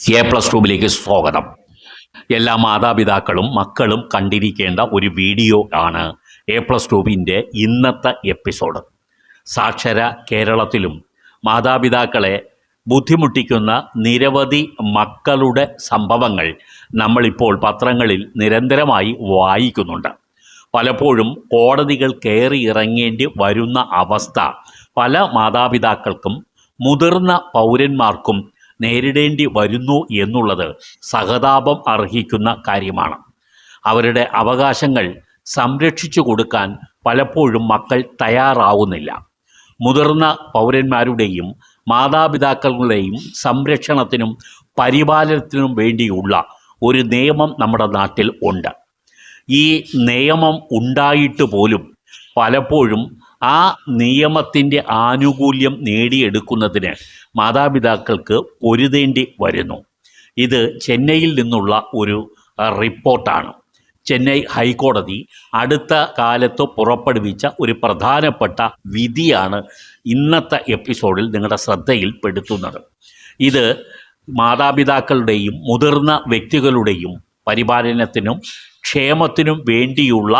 A plus ട്യൂബിലേക്ക് സ്വാഗതം. എല്ലാ മാതാപിതാക്കളും മക്കളും കണ്ടിരിക്കേണ്ട ഒരു വീഡിയോ ആണ് എ പ്ലസ് ട്യൂബിന്റെ ഇന്നത്തെ എപ്പിസോഡ്. സാക്ഷര കേരളത്തിലും മാതാപിതാക്കളെ ബുദ്ധിമുട്ടിക്കുന്ന നിരവധി മക്കളുടെ സംഭവങ്ങൾ നമ്മളിപ്പോൾ പത്രങ്ങളിൽ നിരന്തരമായി വായിക്കുന്നുണ്ട്. പലപ്പോഴും കോടതികൾ കയറി ഇറങ്ങേണ്ടി വരുന്ന അവസ്ഥ പല മാതാപിതാക്കൾക്കും മുതിർന്ന പൗരന്മാർക്കും നേരിടേണ്ടി വരുന്നു എന്നുള്ളത് സഹതാപം അർഹിക്കുന്ന കാര്യമാണ്. അവരുടെ അവകാശങ്ങൾ സംരക്ഷിച്ചു കൊടുക്കാൻ പലപ്പോഴും മക്കൾ തയ്യാറാവുന്നില്ല. മുതിർന്ന പൗരന്മാരുടെയും മാതാപിതാക്കളുടെയും സംരക്ഷണത്തിനും പരിപാലനത്തിനും വേണ്ടിയുള്ള ഒരു നിയമം നമ്മുടെ നാട്ടിൽ ഉണ്ട്. ഈ നിയമം ഉണ്ടായിട്ട് പോലും പലപ്പോഴും ആ നിയമത്തിന്റെ ആനുകൂല്യം നേടിയെടുക്കുന്നതിന് മാതാപിതാക്കൾക്ക് പൊരുതേണ്ടി വരുന്നു. ഇത് ചെന്നൈയിൽ നിന്നുള്ള ഒരു റിപ്പോർട്ടാണ്. ചെന്നൈ ഹൈക്കോടതി അടുത്ത കാലത്ത് പുറപ്പെടുവിച്ച ഒരു പ്രധാനപ്പെട്ട വിധിയാണ് ഇന്നത്തെ എപ്പിസോഡിൽ നിങ്ങളുടെ ശ്രദ്ധയിൽപ്പെടുത്തുന്നത് ഇത് മാതാപിതാക്കളുടെയും മുതിർന്ന വ്യക്തികളുടെയും പരിപാലനത്തിനും ക്ഷേമത്തിനും വേണ്ടിയുള്ള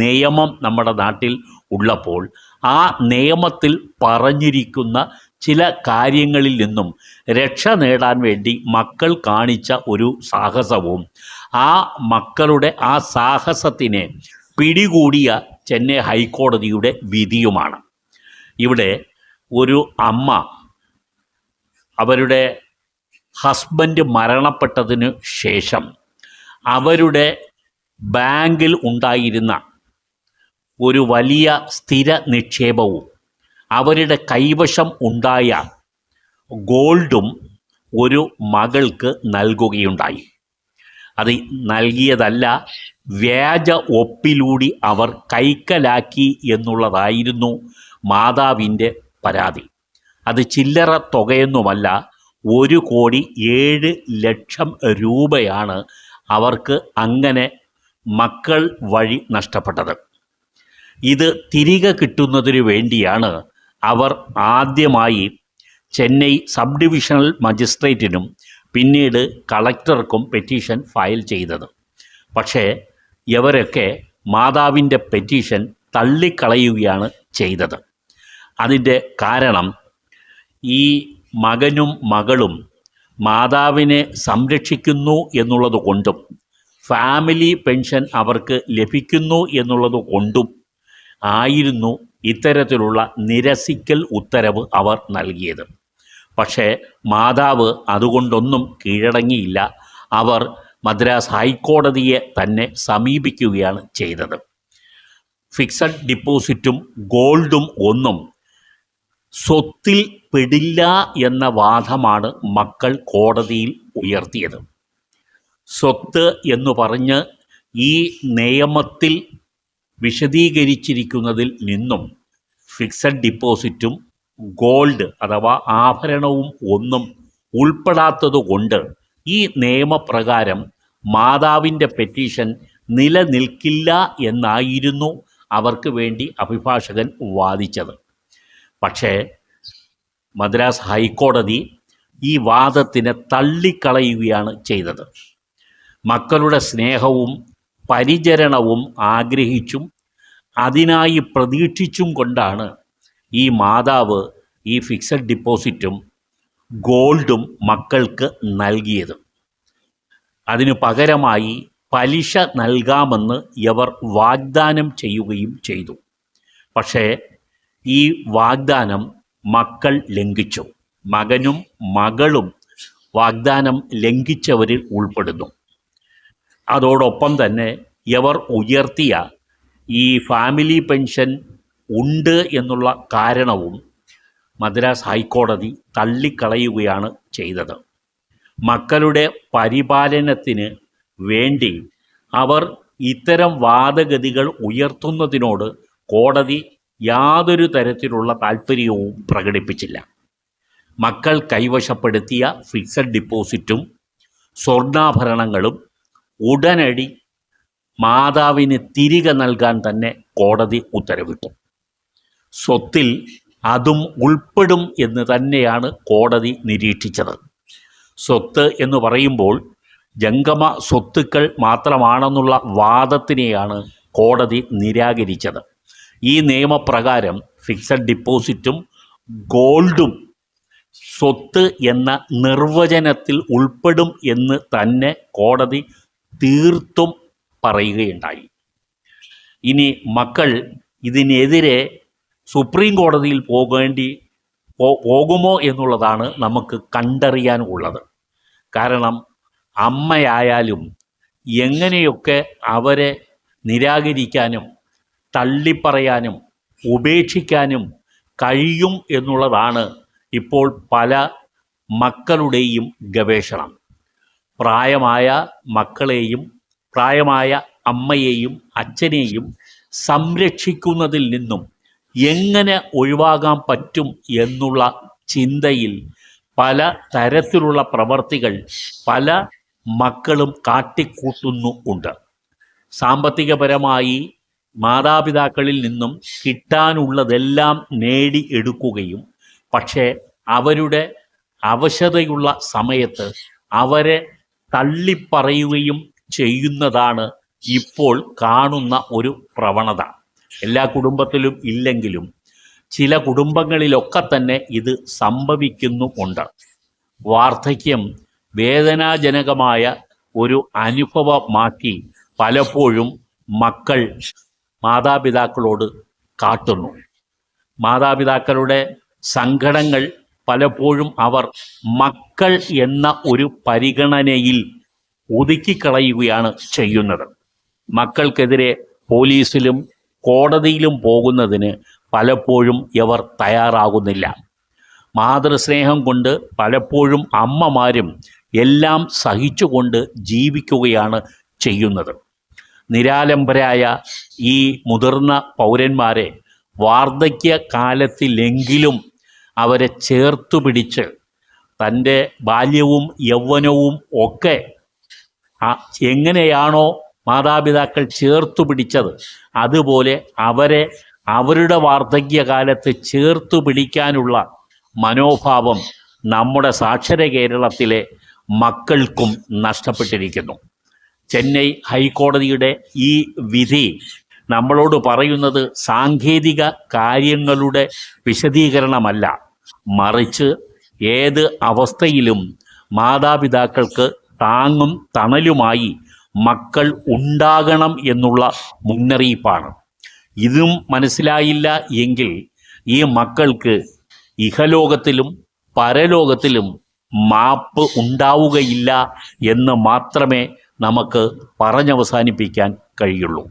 നിയമം നമ്മുടെ നാട്ടിൽ ഉള്ളപ്പോൾ ആ നിയമത്തിൽ പറഞ്ഞിരിക്കുന്ന ചില കാര്യങ്ങളിൽ നിന്നും രക്ഷ നേടാൻ വേണ്ടി മക്കൾ കാണിച്ച ഒരു സാഹസവും ആ മക്കളുടെ ആ സാഹസത്തിനെ പിടികൂടിയ ചെന്നൈ ഹൈക്കോടതിയുടെ വിധിയുമാണ്. ഇവിടെ ഒരു അമ്മ അവരുടെ ഹസ്ബൻഡ് മരണപ്പെട്ടതിനു ശേഷം അവരുടെ ബാങ്കിൽ ഉണ്ടായിരുന്ന ഒരു വലിയ സ്ഥിര നിക്ഷേപവും അവരുടെ കൈവശം ഉണ്ടായ ഗോൾഡും ഒരു മകൾക്ക് നൽകുകയുണ്ടായി. അത് നൽകിയതല്ല വ്യാജ ഒപ്പിലൂടി അവർ കൈക്കലാക്കി എന്നുള്ളതായിരുന്നു മാതാവിന്റെ പരാതി. അത് ചില്ലറ തുകയൊന്നുമല്ല ഒരു കോടി ഏഴ് ലക്ഷം രൂപയാണ് അവർക്ക് അങ്ങനെ മക്കൾ വഴി നഷ്ടപ്പെട്ടത്. ഇത് തിരികെ കിട്ടുന്നതിന് വേണ്ടിയാണ് അവർ ആദ്യമായി ചെന്നൈ സബ് ഡിവിഷണൽ മജിസ്ട്രേറ്റിനും പിന്നീട് കളക്ടർക്കും പെറ്റീഷൻ ഫയൽ ചെയ്തത്. പക്ഷേ ഇവരൊക്കെ മാതാവിന്റെ പെറ്റീഷൻ തള്ളിക്കളയുകയാണ് ചെയ്തത്. അതിന്റെ കാരണം ഈ മകനും മകളും മാതാവിനെ സംരക്ഷിക്കുന്നു എന്നുള്ളത് കൊണ്ടും ഫാമിലി പെൻഷൻ അവർക്ക് ലഭിക്കുന്നു എന്നുള്ളത് കൊണ്ടും ആയിരുന്നു ഇത്തരത്തിലുള്ള നിരസിക്കൽ ഉത്തരവ് അവർ നൽകിയത്. പക്ഷേ മാതാവ് അതുകൊണ്ടൊന്നും കീഴടങ്ങിയില്ല. അവർ മദ്രാസ് ഹൈക്കോടതിയെ തന്നെ സമീപിക്കുകയാണ് ചെയ്തത്. ഫിക്സഡ് ഡിപ്പോസിറ്റും ഗോൾഡും ഒന്നും സ്വത്തിൽ പെടില്ല എന്ന വാദമാണ് മക്കൾ കോടതിയിൽ ഉയർത്തിയത്. സ്വത്ത് എന്ന് പറഞ്ഞ് ഈ നിയമത്തിൽ വിശദീകരിച്ചിരിക്കുന്നതിൽ നിന്നും ഫിക്സഡ് ഡിപ്പോസിറ്റും ഗോൾഡ് അഥവാ ആഭരണവും ഒന്നും ഉൾപ്പെടാത്തതുകൊണ്ട് ഈ നിയമപ്രകാരം മാതാവിന്റെ പെറ്റീഷൻ നിലനിൽക്കില്ല എന്നായിരുന്നു അവർക്ക് വേണ്ടി അഭിഭാഷകൻ വാദിച്ചത്. പക്ഷേ മദ്രാസ് ഹൈക്കോടതി ഈ വാദത്തിനെ തള്ളിക്കളയുകയാണ് ചെയ്തത്. മക്കളുടെ സ്നേഹവും പരിചരണവും ആഗ്രഹിച്ചും അതിനായി പ്രതീക്ഷിച്ചും കൊണ്ടാണ് ഈ മാതാവ് ഈ ഫിക്സഡ് ഡിപ്പോസിറ്റും ഗോൾഡും മക്കൾക്ക് നൽകിയത്. അതിനു പകരമായി പലിശ നൽകാമെന്ന് ഇവർ വാഗ്ദാനം ചെയ്യുകയും ചെയ്തു. പക്ഷേ ഈ വാഗ്ദാനം മക്കൾ ലംഘിച്ചു. മകനും മകളും വാഗ്ദാനം ലംഘിച്ചവരിൽ ഉൾപ്പെടുന്നു. അതോടൊപ്പം തന്നെ ഇവർ ഉയർത്തിയ ഈ ഫാമിലി പെൻഷൻ ഉണ്ട് എന്നുള്ള കാരണവും മദ്രാസ് ഹൈക്കോടതി തള്ളിക്കളയുകയാണ് ചെയ്തത്. മക്കളുടെ പരിപാലനത്തിന് വേണ്ടി അവർ ഇത്തരം വാദഗതികൾ ഉയർത്തുന്നതിനോട് കോടതി യാതൊരു തരത്തിലുള്ള താല്പര്യവും പ്രകടിപ്പിച്ചില്ല. മക്കൾ കൈവശപ്പെടുത്തിയ ഫിക്സഡ് ഡിപ്പോസിറ്റും സ്വർണാഭരണങ്ങളും ഉടനടി മാതാവിന് തിരികെ നൽകാൻ തന്നെ കോടതി ഉത്തരവിട്ടു. സ്വത്തിൽ അതും ഉൾപ്പെടും എന്ന് തന്നെയാണ് കോടതി നിരീക്ഷിച്ചത്. സ്വത്ത് എന്ന് പറയുമ്പോൾ ജംഗമ സ്വത്തുക്കൾ മാത്രമാണെന്നുള്ള വാദത്തിനെയാണ് കോടതി നിരാകരിച്ചത്. ഈ നിയമപ്രകാരം ഫിക്സഡ് ഡിപ്പോസിറ്റും ഗോൾഡും സ്വത്ത് എന്ന നിർവചനത്തിൽ ഉൾപ്പെടും എന്ന് തന്നെ കോടതി തീർത്തും പറയുകയുണ്ടായി. ഇനി മക്കൾ ഇതിനെതിരെ സുപ്രീം കോടതിയിൽ പോകേണ്ടി പോകുമോ എന്നുള്ളതാണ് നമുക്ക് കണ്ടറിയാൻ ഉള്ളത്. കാരണം അമ്മയായാലും എങ്ങനെയൊക്കെ അവരെ നിരാകരിക്കാനും തള്ളിപ്പറയാനും ഉപേക്ഷിക്കാനും കഴിയും എന്നുള്ളതാണ് ഇപ്പോൾ പല മക്കളുടെയും ഗവേഷണം. പ്രായമായ മക്കളെയും പ്രായമായ അമ്മയെയും അച്ഛനെയും സംരക്ഷിക്കുന്നതിൽ നിന്നും എങ്ങനെ ഒഴിവാകാൻ പറ്റും എന്നുള്ള ചിന്തയിൽ പല തരത്തിലുള്ള പ്രവർത്തികൾ പല മക്കളും കാട്ടിക്കൂട്ടുന്നു ഉണ്ട്. സാമ്പത്തികപരമായി മാതാപിതാക്കളിൽ നിന്നും കിട്ടാനുള്ളതെല്ലാം നേടിയെടുക്കുകയും പക്ഷേ അവരുടെ അവശതയുള്ള സമയത്ത് അവരെ തള്ളിപ്പറയുകയും ചെയ്യുന്നതാണ് ഇപ്പോൾ കാണുന്ന ഒരു പ്രവണത. എല്ലാ കുടുംബത്തിലും ഇല്ലെങ്കിലും ചില കുടുംബങ്ങളിലൊക്കെ തന്നെ ഇത് സംഭവിക്കുന്നുമുണ്ട് വാർദ്ധക്യം വേദനാജനകമായ ഒരു അനുഭവമാക്കി പലപ്പോഴും മക്കൾ മാതാപിതാക്കളോട് കാട്ടുന്നു. മാതാപിതാക്കളുടെ സങ്കടങ്ങൾ പലപ്പോഴും അവർ മക്കൾ എന്ന ഒരു പരിഗണനയിൽ ഒതുക്കിക്കളയുകയാണ് ചെയ്യുന്നത്. മക്കൾക്കെതിരെ പോലീസിലും കോടതിയിലും പോകുന്നതിന് പലപ്പോഴും ഇവർ തയ്യാറാകുന്നില്ല. മാതൃസ്നേഹം കൊണ്ട് പലപ്പോഴും അമ്മമാരും എല്ലാം സഹിച്ചുകൊണ്ട് ജീവിക്കുകയാണ് ചെയ്യുന്നത്. നിരാലംബരായ ഈ മുതിർന്ന പൗരന്മാരെ വാർദ്ധക്യ കാലത്തിലെങ്കിലും അവരെ ചേർത്തു പിടിച്ച് തന്റെ ബാല്യവും യൗവനവും ഒക്കെ എങ്ങനെയാണോ മാതാപിതാക്കൾ ചേർത്തു പിടിച്ചത് അതുപോലെ അവരെ അവരുടെ വാർദ്ധക്യകാലത്ത് ചേർത്തു പിടിക്കാനുള്ള മനോഭാവം നമ്മുടെ സാക്ഷര കേരളത്തിലെ മക്കൾക്കും നഷ്ടപ്പെട്ടിരിക്കുന്നു. ചെന്നൈ ഹൈക്കോടതിയുടെ ഈ വിധി നമ്മളോട് പറയുന്നത് സാങ്കേതിക കാര്യങ്ങളുടെ വിശദീകരണമല്ല. മറിച്ച് ഏത് അവസ്ഥയിലും മാതാപിതാക്കൾക്ക് താങ്ങും തണലുമായി മക്കൾ ഉണ്ടാകണം എന്നുള്ള മുന്നറിയിപ്പാണ്. ഇതും മനസ്സിലായില്ല എങ്കിൽ ഈ മക്കൾക്ക് ഇഹലോകത്തിലും പരലോകത്തിലും മാപ്പ് ഉണ്ടാവുകയില്ല എന്ന് മാത്രമേ നമുക്ക് പറഞ്ഞവസാനിപ്പിക്കാൻ കഴിയുള്ളൂ.